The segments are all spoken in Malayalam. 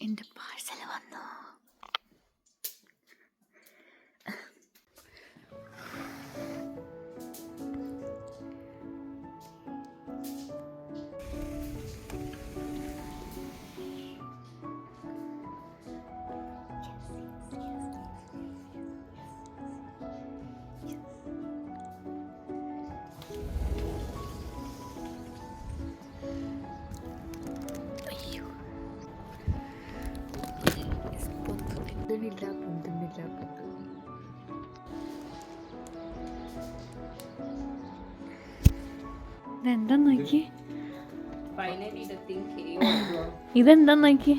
എന്റെ പാഴ്സൽ വന്നു. ഇതെന്താ നോക്കി. ഇതെന്താ നോക്കി?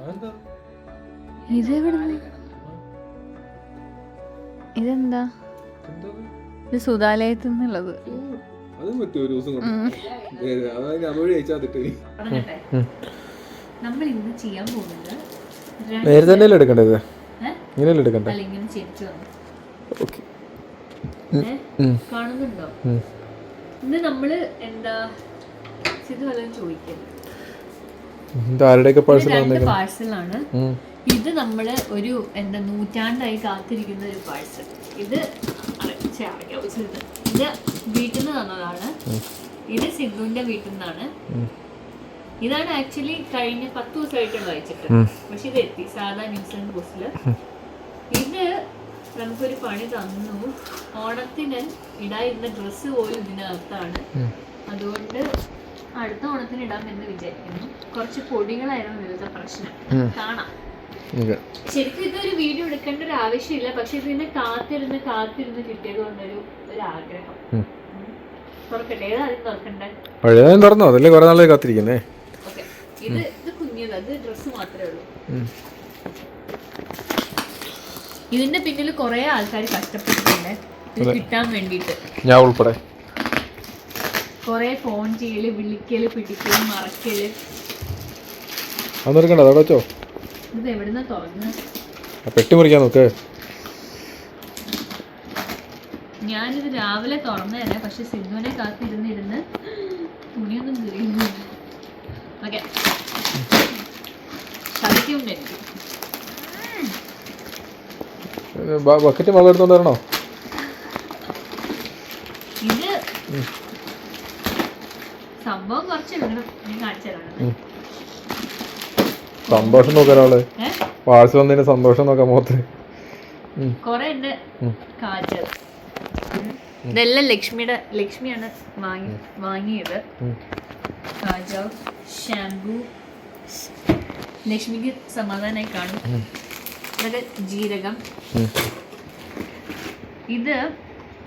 അതെന്താ? ഇതെവിടെ ഇതെന്താ? ഇത് സുതാലയത്തിൽ നിന്നുള്ളത് നമ്മൾ ഇന്ന് ചെയ്യാൻ പോകുന്നത് നേരെ തന്നെയല്ലേ എടുക്കേണ്ടത് ഏ? ഇങ്ങനെയല്ലേ എടുക്കണ്ടേ? ഓക്കെ. കാണുന്നുണ്ടോ? ഇന്ന് നമ്മൾ എന്താ ഇത് വല്ലതും ചോദിക്കരുത് ആരുടെയൊക്കെ രണ്ട് പാഴ്സലാണ് ഇത് നമ്മൾ ഒരു എന്താ നൂറ്റാണ്ടായി കാത്തിരിക്കുന്ന ഒരു പാഴ്സൽ ഇത് ഇത് വീട്ടിൽ നിന്ന് തന്നതാണ്. ഇത് സിന്ധുവിന്റെ വീട്ടിൽ നിന്നാണ്. ഇതാണ് ആക്ച്വലി കഴിഞ്ഞ പത്ത് ദിവസമായിട്ട് വായിച്ചിട്ട് പക്ഷെ ഇത് എത്തി സാധാ ന്യൂസിലൻഡ് പോസ്റ്റിൽ. ഇത് നമുക്കൊരു പണി തന്നു. ഓണത്തിന് ഇടായിരുന്ന ഡ്രസ്സ് പോലും ഇതിനകത്താണ്. അതുകൊണ്ട് അടുത്ത ഓണത്തിന് ഇടാം എന്ന് വിചാരിക്കുന്നു. കുറച്ച് പൊടികളായിരുന്നു ഇതിലത്തെ പ്രശ്നം. കാണാം. ശരിക്കും ഇതൊരു വീഡിയോ എടുക്കേണ്ട ഒരു ആവശ്യമില്ല. പക്ഷെ ഇതിനെ കാത്തിരുന്ന് കാത്തിരുന്ന് കിട്ടിയത് കൊണ്ടൊരു ഒരു ആഗ്രഹം. തുറക്കട്ടെ. ഏതാദ്യം തുറക്കണ്ടേ? പഴയതായും തുറന്നോ? അതല്ലേ കുറെ നാളെ കാത്തിരിക്കുന്നേ. ഇത് ഇത് കുഞ്ഞത്. അത് ഡ്രസ്സ് മാത്രമേ ഉള്ളൂ. ഇതിന്റെ പിന്നിൽ കുറെ ആൾക്കാർ കഷ്ടപ്പെട്ടിട്ടുണ്ട്. ഇത് കിട്ടാൻ വേണ്ടിയിട്ട്. ഞാൻ ഉൾപ്പെടെ. കുറെ ഫോൺ ചെയ്യൽ വിളിക്കൽ പിടിക്കൽ മറക്കൽ. വെച്ചോ. ഇത് എവിടുന്ന തുറന്ന്? പെട്ടി മുറിക്കാൻ നോക്ക്. ഞാനിത് രാവിലെ തുറന്നു തന്നെ പക്ഷെ സിന്ധുവിനെ കാത്തിരുന്നിരുന്ന് തുണിയൊന്നും തിരിയുന്നില്ല. ഓക്കെ. ചതിക്കുന്നുണ്ട്. എനിക്ക് ബക്കറ്റ് വെള്ളം എടുത്തോണ്ട് വരണോ? സംഭവം സന്തോഷം നോക്കാൻ ഒരാൾ. വാഴ്ച പാഴ്സൽ വന്നതിന് സന്തോഷം നോക്കാൻ മുഖത്ത്. ഇതെല്ലാം ലക്ഷ്മിയുടെ ലക്ഷ്മിയാണ് വാങ്ങി വാങ്ങിയത്. കാജാവ് ഷാംപൂ ലക്ഷ്മിക്ക് സമാധാനമായി കാണും. ഇതൊക്കെ ജീരകം. ഇത്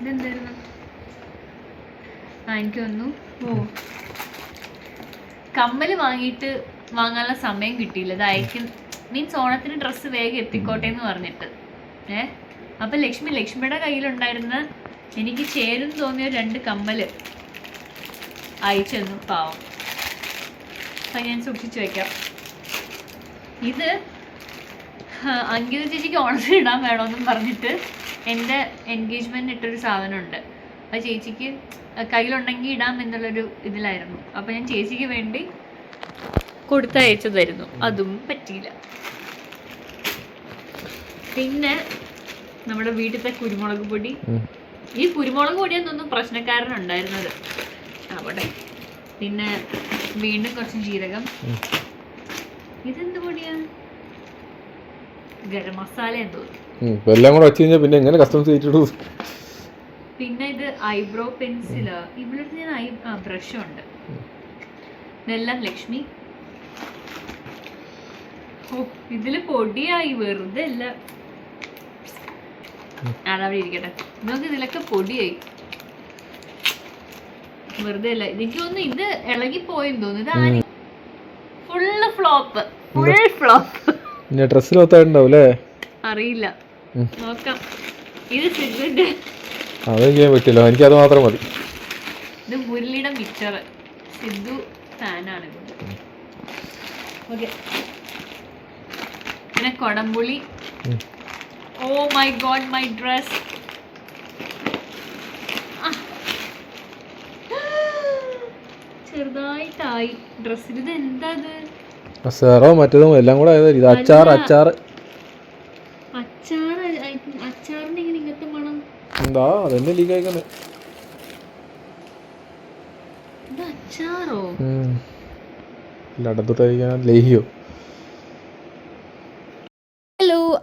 ഇതെന്തായിരുന്നു? ആ എനിക്ക് വന്നു ഓ. കമ്മൽ വാങ്ങിയിട്ട് വാങ്ങാനുള്ള സമയം കിട്ടിയില്ല. ഇത് അയക്കും. മീൻസ് ഓണത്തിന് ഡ്രസ്സ് വേഗം എത്തിക്കോട്ടെ എന്ന് പറഞ്ഞിട്ട്. ഏ? അപ്പം ലക്ഷ്മി ലക്ഷ്മിയുടെ കയ്യിലുണ്ടായിരുന്ന എനിക്ക് ചേരും തോന്നിയ രണ്ട് കമ്മൽ അയച്ചു തന്നു. പാവം. അപ്പം ഞാൻ സൂക്ഷിച്ചു വയ്ക്കാം ഇത് അങ്കിത ചേച്ചിക്ക് ഓണത്തിന് ഇടാൻ വേണമെന്നും പറഞ്ഞിട്ട് എന്റെ എൻഗേജ്മെന്റ് ഇട്ടൊരു സാധനമുണ്ട്. അപ്പോൾ ചേച്ചിക്ക് കയ്യിലുണ്ടെങ്കിൽ ഇടാം എന്നുള്ളൊരു ഇതിലായിരുന്നു. അപ്പോൾ ഞാൻ ചേച്ചിക്ക് വേണ്ടി കൊടുത്തയച്ചതായിരുന്നു അതും പറ്റിയില്ല. പിന്നെ നമ്മുടെ വീട്ടിലത്തെ കുരുമുളക് പൊടി. ഈ കുരുമുളക് പൊടിയെന്നൊന്നും പ്രശ്നക്കാരനുണ്ടായിരുന്നത്. അവിടെ. പിന്നെ വീണ്ടും കുറച്ച് ജീരകം. ഇതെന്ത് പൊടിയാണ് ഗരം മസാല എന്തോ എല്ലാം കൂടെ വെച്ച് കഴിഞ്ഞാൽ പിന്നെ എങ്ങനെ കസ്റ്റംസ് കയറ്റിട്ടു പിന്നെ ഇത് ഐബ്രോ പെൻസിൽ ഇവിടുത്തെ ഞാൻ ഐ ബ്രഷും ഉണ്ട്. ഇതെല്ലാം ലക്ഷ്മി. ഓ ഇതിൽ പൊടിയായി വെറുതെ അല്ല. അതവിടെ ഇരിക്കട്ടെ. നോക്ക് ഇതിലൊക്കെ പൊടിയായി. വെറുതെ അല്ല. എനിക്ക് തോന്നുന്നു ഇത് ഇളകി പോയെന്ന് തോന്നുന്നു ഇത് ഫുള്ള് ഫ്ലോപ്പ് ഫുൾ ഫ്ലോപ്പ് പിന്നെ ഡ്രസ്സിൽ ഒത്തായിട്ടുണ്ടാവും അല്ലേ അറിയില്ല നോക്കാം. ഇത് സിദ്ധുന്റെ അതെനിക്ക് ചെയ്യാൻ പറ്റില്ല. അത് മാത്രം മതി. ഇത് മുരളിയുടെ പിക്ചർ സിദ്ധു ഫാനാണ് ആണ് ഓക്കെ. പിന്നെ കൊടംപുളി. Oh my god my dress. ചെറുതായിട്ടായി. ഡ്രസ്സിൽ ഇത് എന്താ ഇത് അച്ചാറോ മറ്റേതും എല്ലാം കൂടെ ആയതാ ഇത് അച്ചാർ അച്ചാർ അച്ചാർ അച്ചാറിന്റെ ഇങ്ങനെ ഇങ്ങനത്തെ മണം എന്താ? അതെന്നെ ലീക്ക് ആയിക്കന്നെ ഇത് അച്ചാറോ? ലടത്തോട്ടായിരിക്കാൻ ലേഹിയോ.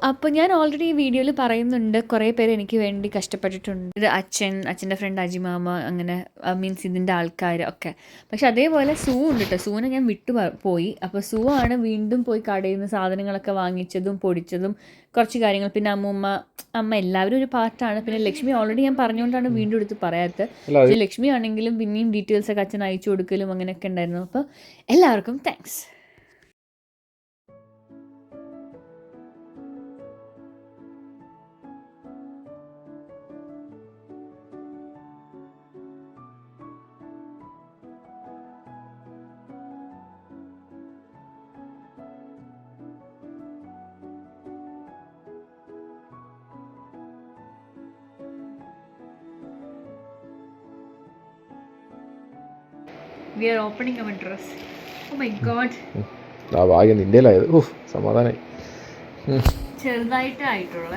അപ്പോൾ ഞാൻ ഓൾറെഡി ഈ വീഡിയോയിൽ പറയുന്നുണ്ട്. കുറേ പേര് എനിക്ക് വേണ്ടി കഷ്ടപ്പെട്ടിട്ടുണ്ട്. ഇത് അച്ഛൻ അച്ഛന്റെ ഫ്രണ്ട് അജിമാമ അങ്ങനെ മീൻസ് ഇതിന്റെ ആൾക്കാർ ഒക്കെ. പക്ഷെ അതേപോലെ സൂ ഉണ്ട് കേട്ടോ സൂനെ ഞാൻ വിട്ടു പോയി. അപ്പോൾ സൂ ആണ് വീണ്ടും പോയി കടയിൽ നിന്ന് സാധനങ്ങളൊക്കെ വാങ്ങിച്ചതും പൊടിച്ചതും കുറച്ച് കാര്യങ്ങൾ. പിന്നെ അമ്മൂമ്മ അമ്മ എല്ലാവരും ഒരു പാർട്ടാണ് പിന്നെ ലക്ഷ്മി ഓൾറെഡി ഞാൻ പറഞ്ഞുകൊണ്ടാണ് വീണ്ടും എടുത്ത് പറയാത്തത്. പക്ഷേ ലക്ഷ്മി ആണെങ്കിലും പിന്നെയും ഡീറ്റെയിൽസ് ഒക്കെ അച്ഛൻ അയച്ചു കൊടുക്കലും അങ്ങനെയൊക്കെ ഉണ്ടായിരുന്നു. അപ്പോൾ എല്ലാവർക്കും thanks we are opening our dress oh my god ആ ഭാഗ്യം നിന്റെലായത് ഓ സമാധാനായി. ചെറുതായിട്ടായിട്ടുള്ള.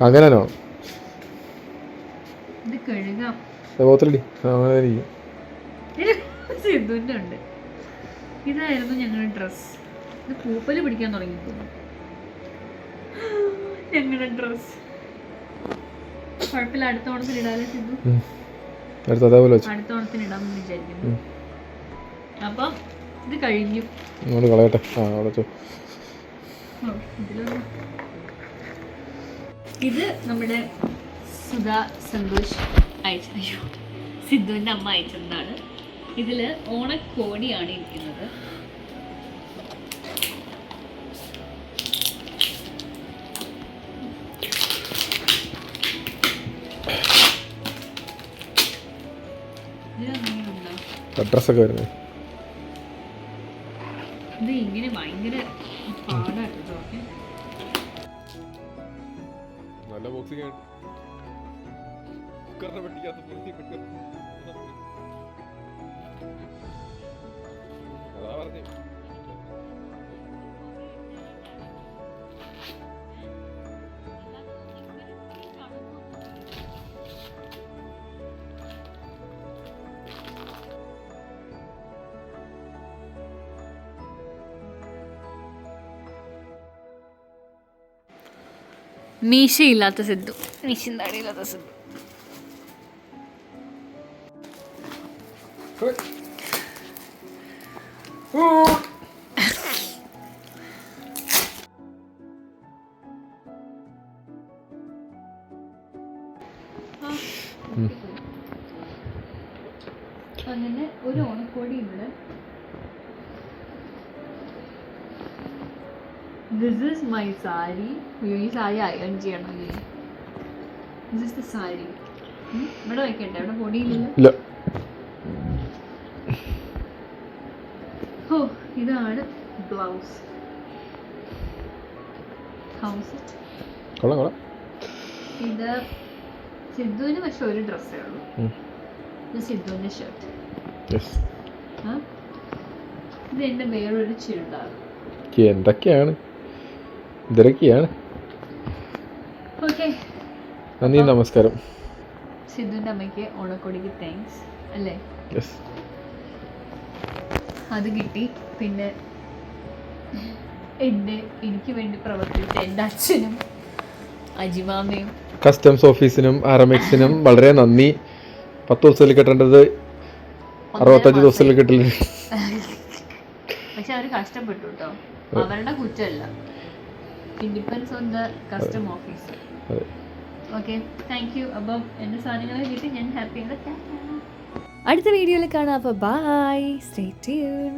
അങ്ങനെയാണോ ഇത് കഴുകാം. ബോത്തലടി അങ്ങനെ ഇരിക്കും സിദ്ധുവിന്റെ ഉണ്ട് ഇതായിരുന്നു ഞങ്ങളുടെ ഡ്രസ് ഇത് പൂപ്പൽ പിടിക്കാൻ തുടങ്ങി ഞങ്ങളുടെ ഡ്രസ് കുഴപ്പമില്ല അടുത്ത ഓണത്തിന് ഇടാലോ സിദ്ധു അടുത്ത് അതേപോലെ വെച്ചു. അടുത്ത ഓണത്തിന് ഇടാമെന്ന് വിചാരിക്കുന്നു. അപ്പം ഇത് കഴിഞ്ഞു. ഇങ്ങോട്ട് കളയട്ടെ. ആ അവിടെ. ഇത് നമ്മുടെ സുധാ സന്തോഷ് അയച്ചു അയ്യോ സിദ്ധുവിന്റെ അമ്മ അയച്ചതാണ് ഇതിൽ ഓണക്കോടിയാണ് ഇരിക്കുന്നത്. ഇതിലെന്തെങ്കിലുണ്ടോ ഡ്രസ്സൊക്കെ വരുന്നത് ഇത് ഇങ്ങനെ ഭയങ്കര പാടാട്ടോ ഓക്കെ. നല്ല ബോക്സിംഗ് ആണ്. കുക്കറിനെ വെട്ടിക്കാത്ത മീശയില്ലാത്ത സിദ്ധു. മീശയും താടിയില്ലാത്ത സിദ്ധു അങ്ങനെ ഒരു ഓണക്കോടി ഉണ്ട് ദിസ് ഈസ് മൈ സാരി അയ്യോ ഈ സാരി അയൺ ചെയ്യണം അല്ലേ ദിസ് ഇസ് ദ സാരി ഇവിടെ വെക്കട്ടെ ഇവിടെ പൊടിയില്ലല്ലോ ഓ ഇതാണ് ബ്ലൗസ് ഹൗസ് ഇത് സിദ്ധുവിന് പക്ഷെ ഒരു ഡ്രസ്സേ ഉള്ളൂ. ഇത് സിദ്ധുവിന്റെ ഷർട്ട് ഇത് എന്റെ വേറൊരു ചുരിദാർ. എന്തൊക്കെയാണ്? ഇതൊക്കെയാണ് നന്ദി നമസ്കാരം. സിദ്ധുവിന്റെ അമ്മയ്ക്ക് ഓണക്കോടിക്ക് താങ്ക്സ് അല്ലേ? യെസ് അത് കിട്ടി. പിന്നെ എന്റെ എനിക്ക് വേണ്ടി പ്രവർത്തിച്ച എന്റെ അച്ഛനും അജിമാമയും കസ്റ്റംസ് ഓഫീസിനും ആർഎംഎക്സിനും വളരെ നന്ദി. പത്ത് ദിവസത്തിൽ കിട്ടേണ്ടത് അറുപത്തഞ്ച് ദിവസത്തിൽ കിട്ടില്ല. പക്ഷെ അവർ കഷ്ടപ്പെട്ടു കേട്ടോ. അവരുടെ കുറ്റമല്ല. It depends on the custom officer okay thank you അപ്പം എന്റെ സാധനങ്ങളെ കിട്ടി ഞാൻ ഹാപ്പിയാണ് അടുത്ത വീഡിയോയിൽ കാണാം. അപ്പോൾ ബൈ സ്റ്റേ ട്യൂൺ